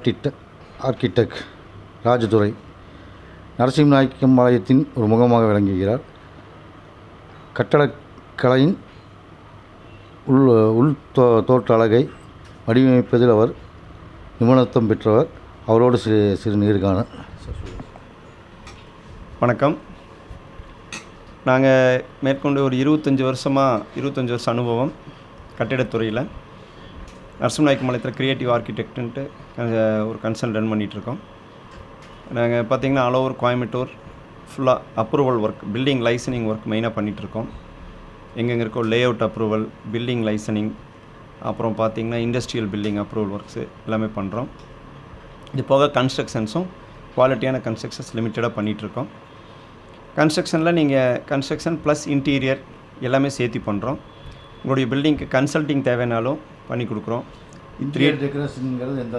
Architect architect Rajadurai நரசிம்மநாயக்கம்பாளையத்தின் ஒரு முகமாக விளங்குகிறார். கட்டடக்கலையின் உள் உள் தோ தோற்ற அழகை வடிவமைப்பதில் அவர் நிபுணத்துவம் பெற்றவர். அவரோடு சிறு சிறு நீர்காண. வணக்கம். நாங்கள் மேற்கொண்டு ஒரு இருபத்தஞ்சி வருஷமாக இருபத்தஞ்சி வருஷம் அனுபவம் கட்டிடத்துறையில். நரசிம்மநாயக்கம்பாளையத்தில் க்ரியேட்டிவ் ஆர்கிடெக்ட்டுன்ட்டு ஒரு கன்சல்ட் ரன் பண்ணிகிட்ருக்கோம் நாங்கள் பார்த்திங்கன்னா ஆல் ஓவர் கோயம்புத்தூர் ஃபுல்லாக approval work building licensing work மெயினாக பண்ணிகிட்ருக்கோம் எங்கெங்கே இருக்கோ layout approval building licensing அப்புறம் பார்த்திங்கன்னா இண்டஸ்ட்ரியல் பில்டிங் அப்ரூவல் ஒர்க்ஸு எல்லாமே பண்ணுறோம் இது போக கன்ஸ்ட்ரக்ஷன்ஸும் குவாலிட்டியான கன்ஸ்ட்ரக்ஷன்ஸ் லிமிட்டடாக பண்ணிகிட்ருக்கோம் கன்ஸ்ட்ரக்ஷனில் நீங்கள் கன்ஸ்ட்ரக்ஷன் ப்ளஸ் இன்டீரியர் எல்லாமே சேர்த்து பண்ணுறோம் உங்களுடைய பில்டிங்க்கு கன்சல்ட்டிங் தேவைனாலும் பண்ணி கொடுக்குறோம். இன்டீரியர் டெக்கரேஷனுங்கிறது எந்த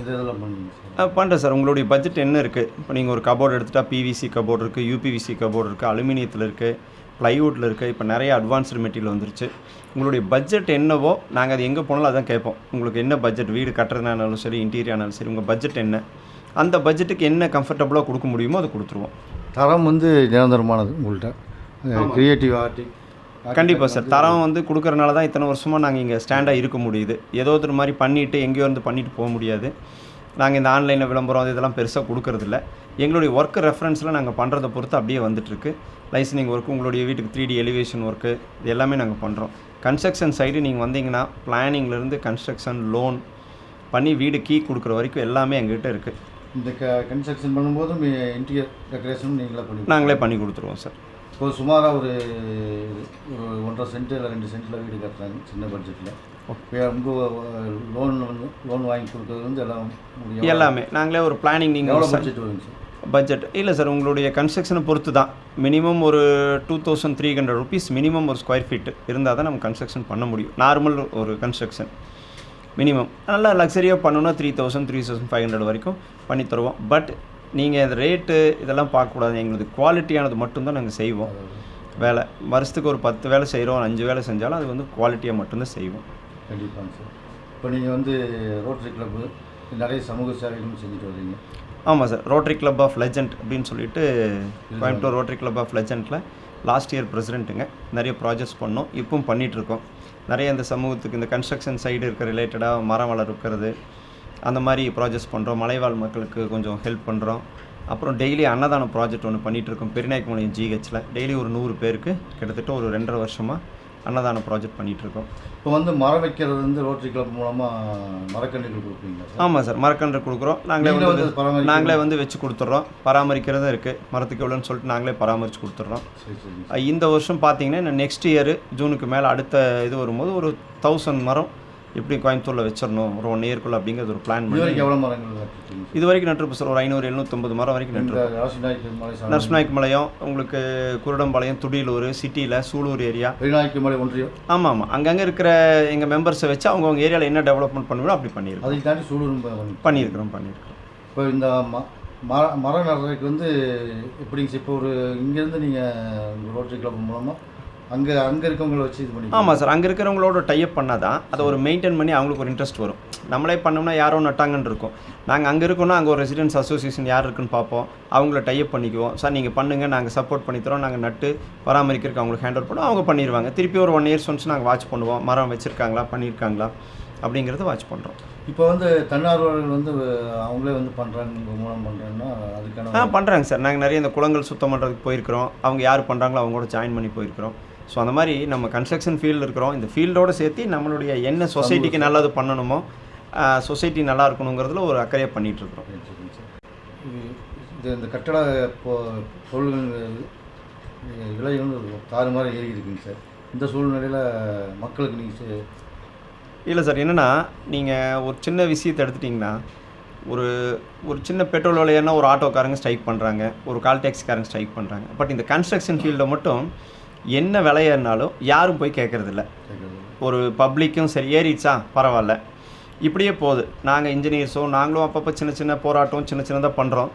இது இதெல்லாம் பண்ணுங்க பண்ணுறேன் சார். உங்களுடைய பட்ஜெட் என்ன இருக்குது இப்போ நீங்கள் ஒரு கபோர்டு எடுத்துட்டா பிவிசி கபோர்டு இருக்குது யூபிவிசி கபோர்டு இருக்குது அலுமினியத்தில் இருக்குது ப்ளைவுட்டில் இருக்குது இப்போ நிறைய அட்வான்ஸ்டு மெட்டீரியல் வந்துருச்சு. உங்களுடைய பட்ஜெட் என்னவோ நாங்கள் அது எங்கே போனாலும் அதான் கேட்போம். உங்களுக்கு என்ன பட்ஜெட் வீடு கட்டுறதுனாலும் சரி இன்டீரியர் ஆனாலும் சரி உங்கள் பட்ஜெட் என்ன? அந்த பட்ஜெட்டுக்கு என்ன கம்ஃபர்டபுளாக கொடுக்க முடியுமோ அதை கொடுத்துருவோம். தரம் வந்து நிரந்தரமானது உங்கள்கிட்ட க்ரியேட்டிவ் ஆர்டி கண்டிப்பாக சார். தரம் வந்து கொடுக்கறனால தான் இத்தனை வருஷமாக நாங்கள் இங்கே ஸ்டாண்டாக இருக்க முடியுது. ஏதோ ஒரு மாதிரி பண்ணிவிட்டு எங்கேயோ இருந்து பண்ணிட்டு போக முடியாது. நாங்கள் இந்த ஆன்லைனில் விளம்பரம் அது இதெல்லாம் பெருசாக கொடுக்கறதில்ல. எங்களுடைய ஒர்க் ரெஃபரன்ஸில் நாங்கள் பண்ணுறதை பொறுத்து அப்படியே வந்துட்டுருக்கு. லைசனிங் ஒர்க் உங்களுடைய வீட்டுக்கு த்ரீ டி எலிவேஷன் ஒர்க்கு இது எல்லாமே நாங்கள் பண்ணுறோம் கன்ஸ்ட்ரக்ஷன் சைடு நீங்கள் வந்தீங்கன்னா பிளானிங்லேருந்து கன்ஸ்ட்ரக்ஷன் லோன் பண்ணி வீடு கீ கொடுக்குற வரைக்கும் எல்லாமே எங்ககிட்ட இருக்குது இந்த க கன்ஸ்ட்ரக்ஷன் பண்ணும்போதும் இன்டீரியர் டெக்கரேஷனும் நீங்களே பண்ணி நாங்களே பண்ணி கொடுத்துருவோம் சார். இப்போ சுமாராக ஒரு ஒரு ஒன்றரை சென்ட் இல்லை ரெண்டு சென்ட்டில் வீடு கட்டுறாங்க சின்ன பட்ஜெட்டில் லோன் வந்து லோன் வாங்கி கொடுக்கறது வந்து எல்லாம் முடியும் எல்லாமே. நாங்களே ஒரு பிளானிங் எவ்வளோ நீங்கள் பட்ஜெட் வருங்க சார் பட்ஜெட் இல்லை சார் உங்களுடைய கன்ஸ்ட்ரக்ஷனை பொறுத்து தான் மினிமம் ஒரு two thousand three hundred rupees minimum ஒரு ஸ்கொயர் ஃபீட் இருந்தால் தான் நம்ம கன்ஸ்ட்ரக்ஷன் பண்ண முடியும். நார்மல் ஒரு கன்ஸ்ட்ரக்ஷன் மினிமம் நல்லா லக்ஸரியாக பண்ணணும்னா three thousand three thousand five hundred வரைக்கும் பண்ணி தருவோம். பட் நீங்கள் இந்த ரேட்டு இதெல்லாம் பார்க்கக்கூடாது. எங்களுக்கு குவாலிட்டியானது மட்டும்தான் நாங்கள் செய்வோம். வேலை வருஷத்துக்கு ஒரு பத்து வேலை செய்கிறோம் அஞ்சு வேலை செஞ்சாலும் அது வந்து குவாலிட்டியாக மட்டும்தான் செய்வோம். கண்டிப்பாங்க சார். இப்போ நீங்கள் வந்து ரோட்டரி கிளப்பு நிறைய சமூக சேவைகளும் செஞ்சுட்டு வர்றீங்க. ஆமாம் sir. Rotary club of legend அப்படின்னு சொல்லிட்டு கோயம்புத்தூர் ரோட்டரி கிளப் ஆஃப் லெஜண்டில் லாஸ்ட் இயர் பிரசிடென்ட்டுங்க நிறைய ப்ராஜெக்ட்ஸ் பண்ணோம். இப்பவும் பண்ணிகிட்ருக்கோம் நிறைய இந்த சமூகத்துக்கு இந்த கன்ஸ்ட்ரக்ஷன் சைடு இருக்க ரிலேட்டடாக மரம் வளர்க்கிறது அந்த மாதிரி ப்ராஜெக்ட்ஸ் பண்ணுறோம் மலைவாழ் மக்களுக்கு கொஞ்சம் ஹெல்ப் பண்ணுறோம் அப்புறம் டெய்லி அன்னதானம் ப்ராஜெக்ட் ஒன்று பண்ணிகிட்ருக்கோம் பெருநாயக்கமலையம் ஜிஹெச்சில் டெய்லி ஒரு நூறு பேருக்கு கிட்டத்தட்ட ஒரு ரெண்டரை வருஷமாக அன்னதானம் ப்ராஜெக்ட் பண்ணிகிட்ருக்கோம் இப்போ வந்து மரம் வைக்கிறது வந்து ரோட்டரி கிளப் மூலமாக மரக்கன்றுகள் கொடுப்பீங்களா ஆமாம் சார். மரக்கன்று கொடுக்குறோம். நாங்களே வந்து நாங்களே வந்து வச்சு கொடுத்துட்றோம். பராமரிக்கிறதும் இருக்குது மரத்துக்கு எவ்வளோன்னு சொல்லிட்டு நாங்களே பராமரித்து கொடுத்துட்றோம். இந்த வருஷம் பார்த்தீங்கன்னா நெக்ஸ்ட் இயர் ஜூனுக்கு மேலே அடுத்த இது வரும்போது ஒரு தௌசண்ட் மரம் எப்படி கோயம்புத்தூரில் வச்சிடணும்? ஒரு ஒன் இயர்க்குள்ள அப்படிங்கிறது ஒரு பிளான் பண்ணி. வரைக்கும் எவ்வளோ மரங்கள் இது வரைக்கும் நட்டுருப்போம் சார் ஒரு ஐநூறு எழுநூற்றம்பது மரம் வரைக்கும் சாமி நரசிநாயக் மலையம் உங்களுக்கு குருடம்பாளையம் துடியலூர் சிட்டியில் சூலூர் ஏரியா பெருநாயக்கு மலை ஒன்றியம். ஆமாம் ஆமாம் அங்கங்கே இருக்கிற எங்கள் மெம்பர்ஸை வச்சு அவங்கவுங்க ஏரியாவில் என்ன டெவலப்மெண்ட் பண்ணுவோம் அப்படி பண்ணியிருக்கோம். அதை தாண்டி பண்ணி பண்ணியிருக்கிறோம் பண்ணியிருக்கிறோம். இப்போ இந்த மர மரம் நடுறதுக்கு வந்து எப்படிங்க இப்போ ஒரு இங்கேருந்து நீங்கள் ரோட்டரி கிளப் மூலமாக அங்கே அங்கே இருக்கவங்கள வச்சு இது பண்ணி ஆமாம் சார் அங்கே இருக்கிறவங்களோட டைப் பண்ணால் தான் அதை ஒரு மெயின்டைன் பண்ணி அவங்களுக்கு ஒரு இன்ட்ரெஸ்ட் வரும். நம்மளே பண்ணோம்னா யாரோ நட்டாங்கன்னு இருக்கும். நாங்கள் அங்கே இருக்கோம்னா அங்கே ஒரு ரெசிடென்ட்ஸ் அசோசியேஷன் யார் இருக்குன்னு பார்ப்போம். அவங்கள டைப் பண்ணிக்குவோம். சார் நீங்கள் பண்ணுங்கள் நாங்கள் சப்போர்ட் பண்ணித்தரோம் நாங்கள் நட்டு பராமரிக்கிறதுக்கு அவங்களுக்கு ஹேண்ட் ஓவர் பண்ணுவோம் அவங்க பண்ணிடுவாங்க திருப்பி ஒரு ஒன் இயர்ஸ் ஒன்ஸ் நாங்கள் வாட்ச் பண்ணுவோம். மரம் வச்சுருக்காங்களா பண்ணியிருக்காங்களா அப்படிங்கிறத வாட்ச் பண்ணுறோம் இப்போ வந்து தன்னார்வலர்கள் வந்து அவங்களே வந்து பண்ணுறாங்க மூலம் பண்ணுறாங்கன்னா ஆ அதுக்கான பண்ணுறாங்க சார். நாங்கள் நிறைய இந்த குளங்கள் சுத்தம் பண்ணுறதுக்கு போயிருக்கிறோம். அவங்க யார் பண்ணுறாங்களோ அவங்களோட ஜாயின் பண்ணி போயிருக்கிறோம். ஸோ அந்த மாதிரி நம்ம கன்ஸ்ட்ரக்ஷன் ஃபீல்டு இருக்கிறோம். இந்த ஃபீல்டோடு சேர்த்து நம்மளுடைய என்ன சொசைட்டிக்கு நல்லது பண்ணணுமோ சொசைட்டி நல்லா இருக்கணுங்கிறதுல ஒரு அக்கறையாக பண்ணிகிட்டு இருக்கிறோம். இது இந்த கட்டட பொ பொருள்கள் அஹ், விலை வந்து தாறுமாறு ஏறி இருக்குங்க சார். இந்த சூழ்நிலையில் மக்களுக்கு நீங்கள் இல்லை சார் என்னென்னா நீங்கள் ஒரு சின்ன விஷயத்தை எடுத்துட்டிங்கன்னா ஒரு ஒரு சின்ன பெட்ரோல் விலையன்னா ஒரு ஆட்டோக்காரங்க ஸ்ட்ரைக் பண்ணுறாங்க ஒரு கால் டாக்ஸிக்காரங்க ஸ்ட்ரைக் பண்ணுறாங்க பட் இந்த கன்ஸ்ட்ரக்ஷன் ஃபீல்டில் மட்டும் என்ன விலையானாலும் யாரும் போய் கேட்குறதில்ல. ஒரு பப்ளிக்கும் சரி ஏறிச்சா பரவாயில்ல. இப்படியே போகுது. நாங்கள் இன்ஜினியர்ஸோ நாங்களும் அப்பப்போ சின்ன சின்ன போராட்டம் சின்ன சின்னதாக பண்ணுறோம்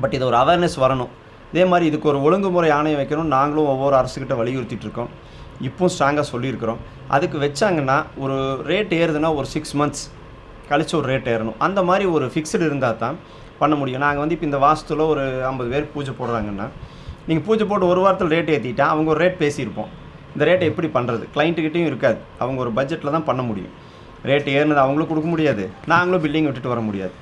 பட் இது ஒரு அவேர்னஸ் வரணும். இதே மாதிரி இதுக்கு ஒரு ஒழுங்குமுறை ஆணையம் வைக்கணும் நாங்களும் ஒவ்வொரு அரசுக்கிட்ட வலியுறுத்திட்டுருக்கோம் இப்போவும் ஸ்ட்ராங்காக சொல்லியிருக்கிறோம். அதுக்கு வச்சாங்கன்னா ஒரு ரேட் ஏறுதுன்னா ஒரு சிக்ஸ் மந்த்ஸ் கழித்து ஒரு ரேட் ஏறணும். அந்த மாதிரி ஒரு ஃபிக்ஸ்டு இருந்தால் தான் பண்ண முடியும். நாங்கள் வந்து இப்போ இந்த வாசத்தில் ஒரு ஐம்பது பேர் பூஜை போடுறாங்கன்னா நீங்கள் பூஜை போட்டு ஒரு வாரத்தில் ரேட் ஏற்றிட்டா அவங்க ஒரு ரேட் பேசியிருப்போம். இந்த ரேட்டை எப்படி பண்ணுறது கிளைண்ட்டுக்கிட்டையும் இருக்காது. அவங்க ஒரு பட்ஜெட்டில் தான் பண்ண முடியும். ரேட் ஏறினது அவங்களும் கொடுக்க முடியாது. நாங்களும் பில்டிங் விட்டுட்டு வர முடியாது.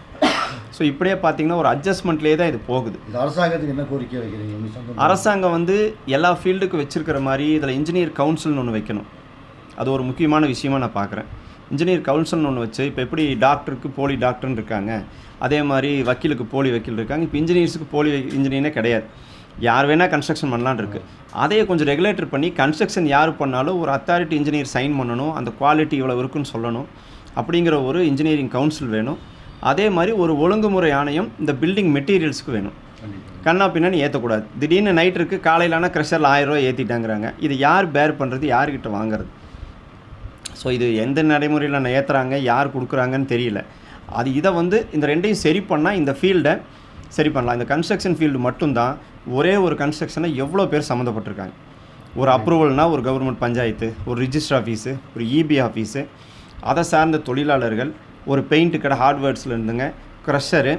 ஸோ இப்படியே பார்த்தீங்கன்னா ஒரு அட்ஜஸ்ட்மெண்ட்லேயே தான் இது போகுது. அரசாங்கத்துக்கு என்ன கோரிக்கை வைக்கிறீங்க? அரசாங்கம் வந்து எல்லா ஃபீல்டுக்கும் வச்சிருக்கிற மாதிரி இதில் இன்ஜினியர் கவுன்சில்னு ஒன்று வைக்கணும். அது ஒரு முக்கியமான விஷயமா நான் பார்க்குறேன் இன்ஜினியர் கவுன்சில்னு ஒன்று வச்சு இப்போ எப்படி டாக்டருக்கு போலி டாக்டர்னு இருக்காங்க. அதே மாதிரி வக்கீலுக்கு போலி வக்கீல் இருக்காங்க. இப்போ இன்ஜினியர்ஸுக்கு போலி இன்ஜினியரே கிடையாது. யார் வேணால் கன்ஸ்ட்ரக்ஷன் பண்ணலான்னு இருக்குது அதையே கொஞ்சம் ரெகுலேட்டர் பண்ணி கன்ஸ்ட்ரக்ஷன் யார் பண்ணாலும் ஒரு அத்தாரிட்டி இன்ஜினியர் சைன் பண்ணணும் அந்த குவாலிட்டி இவ்வளோ இருக்குன்னு சொல்லணும். அப்படிங்கிற ஒரு இன்ஜினியரிங் கவுன்சில் வேணும். அதே மாதிரி ஒரு ஒழுங்குமுறை ஆணையம் இந்த பில்டிங் மெட்டீரியல்ஸ்க்கு வேணும். கண்ணா பின்னான்னு ஏற்றக்கூடாது திடீர்னு நைட் இருக்குது காலையிலான க்ரெஷரில் ஆயிரம் ரூபாய் ஏற்றிட்டாங்கிறாங்க இது யார் பேர் பண்ணுறது யார்கிட்ட வாங்குறது? ஸோ இது எந்த நடைமுறையில் ஏற்றுறாங்க யார் கொடுக்குறாங்கன்னு தெரியல. அது இதை வந்து இந்த ரெண்டையும் சரி பண்ணால் இந்த ஃபீல்டை சரி பண்ணலாம். இந்த கன்ஸ்ட்ரக்ஷன் ஃபீல்டு மட்டும்தான் ஒரே ஒரு கன்ஸ்ட்ரக்ஷனை எவ்வளோ பேர் சம்மந்தப்பட்டிருக்காங்க. ஒரு அப்ரூவல்னால் ஒரு கவர்மெண்ட் பஞ்சாயத்து ஒரு ரிஜிஸ்டர் ஆஃபீஸு ஒரு இபி ஆஃபீஸு அதை சார்ந்த தொழிலாளர்கள் ஒரு பெயிண்ட் கடை ஹார்ட்வேர்ட்ஸில் இருந்துங்க க்ரஷரு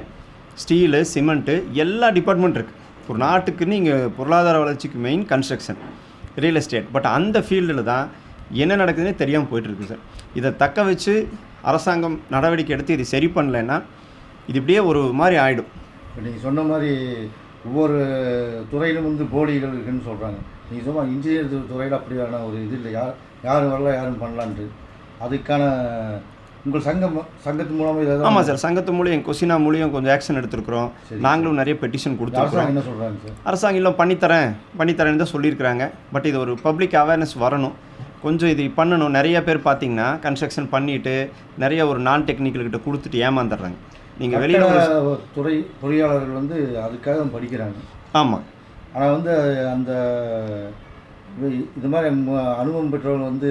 ஸ்டீலு சிமெண்ட்டு எல்லா டிபார்ட்மெண்ட் இருக்குது ஒரு நாட்டுக்குன்னு இங்கே பொருளாதார வளர்ச்சிக்கு main construction real estate but அந்த ஃபீல்டில் தான் என்ன நடக்குதுன்னே தெரியாமல் போயிட்டுருக்கு சார் இதை தக்க வச்சு அரசாங்கம் நடவடிக்கை எடுத்து இது சரி பண்ணலைன்னா இது இப்படியே ஒரு மாதிரி ஆகிடும் இப்போ நீங்கள் சொன்ன மாதிரி ஒவ்வொரு துறையிலும் வந்து போலிகள் இருக்குன்னு சொல்கிறாங்க நீங்கள் சொன்ன இன்ஜினியர் துறையில் அப்படியான ஒரு இது இல்லை. யார் யாரும் வரல யாரும் பண்ணலான்ட்டு. அதுக்கான உங்கள் சங்கம் சங்கத்து மூலமாக ஏதாவது ஆமாம் சார். சங்கத்து மூலியம் கொசினா மூலியம் கொஞ்சம் ஆக்ஷன் எடுத்திருக்கிறோம். நாங்களும் நிறைய பெட்டிஷன் கொடுத்துருக்குறோம். அரசாங்கம் என்ன சொல்கிறாங்க சார்? அரசாங்கம் இல்லை பண்ணித்தரேன். பண்ணித்தரேன்னு தான் சொல்லியிருக்கிறாங்க. பட் இது ஒரு பப்ளிக் அவேர்னஸ் வரணும். கொஞ்சம் இது பண்ணணும். நிறைய பேர் பார்த்தீங்கன்னா கன்ஸ்ட்ரக்ஷன் பண்ணிட்டு நிறைய ஒரு நான் டெக்னிக்கல் கிட்ட கொடுத்துட்டு ஏமாந்துடுறாங்க. நீங்கள் வெளியில் துறை பொறியாளர்கள் வந்து அதுக்காக படிக்கிறாங்க. ஆமாம் ஆனால் வந்து அந்த இது- மாதிரி அனுபவம் பெற்றவங்க வந்து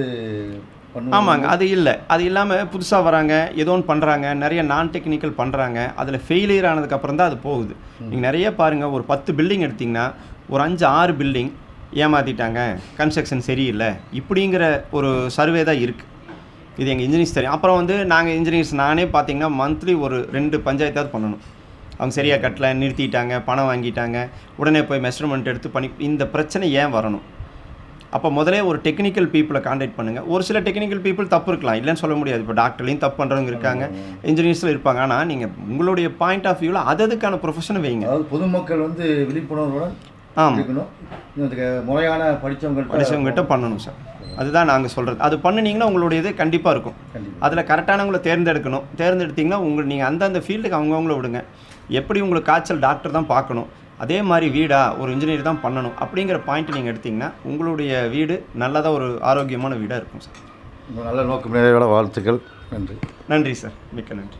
ஆமாங்க அது இல்லை. அது இல்லாமல் புதுசாக வராங்க ஏதோ ஒன்று பண்ணுறாங்க நிறைய நான் டெக்னிக்கல் பண்ணுறாங்க அதில் ஃபெயிலியர் ஆனதுக்கப்புறம் தான் அது போகுது. நீங்கள் நிறைய பாருங்கள் ஒரு பத்து பில்டிங் எடுத்திங்கன்னா ஒரு அஞ்சு ஆறு பில்டிங் ஏமாற்றிட்டாங்க கன்ஸ்ட்ரக்ஷன் சரியில்லை. இப்படிங்கிற ஒரு சர்வே தான் இருக்குது இது எங்கள் இன்ஜினியர்ஸ் தெரியும். அப்புறம் வந்து நாங்கள் இன்ஜினியர்ஸ் நானே பார்த்தீங்கன்னா மந்த்லி ஒரு ரெண்டு பஞ்சாயத்தாவது பண்ணணும். அவங்க சரியாக கட்டல நிறுத்திட்டாங்க பணம் வாங்கிட்டாங்க. உடனே போய் மெஷர்மெண்ட் எடுத்து பண்ணி இந்த பிரச்சனை ஏன் வரணும்? அப்போ முதலே ஒரு டெக்னிக்கல் பீப்புளை காண்டாக்ட் பண்ணுங்கள் ஒரு சில டெக்னிக்கல் பீப்புள் தப்பு இருக்கலாம். இல்லைன்னு சொல்ல முடியாது. இப்போ டாக்டர்லையும் தப்பு பண்ணுறவங்க இருக்காங்க. இன்ஜினியர்ஸில் இருப்பாங்க. ஆனால் நீங்கள் உங்களுடைய பாயிண்ட் ஆஃப் வியூவில் அதுக்கான ப்ரொஃபஷனை வைங்க. அதாவது பொதுமக்கள் வந்து விழிப்புணர்வுடன் இருக்கணும். இதுக்கு முறையான படித்தவங்கள்ட்ட படிச்சவங்ககிட்ட பண்ணணும் சார். அதுதான் நாங்கள் சொல்கிறது அது பண்ணுனீங்கன்னா உங்களுடைய இது கண்டிப்பாக இருக்கும். அதில் கரெக்டானவங்களை தேர்ந்தெடுக்கணும். தேர்ந்தெடுத்தீங்கன்னா உங்கள் நீங்கள் அந்தந்த ஃபீல்டுக்கு அவங்கவுங்கள விடுங்க. எப்படி உங்களுக்கு காய்ச்சல் டாக்டர் தான் பார்க்கணும். அதே மாதிரி வீடா ஒரு இன்ஜினியர் தான் பண்ணணும். அப்படிங்கிற பாயிண்ட் நீங்கள் எடுத்தீங்கன்னா உங்களுடைய வீடு நல்லதாக ஒரு ஆரோக்கியமான வீடாக இருக்கும் சார். நல்ல நோக்கம் நிறைவேற வாழ்த்துக்கள். நன்றி. நன்றி சார். மிக்க நன்றி.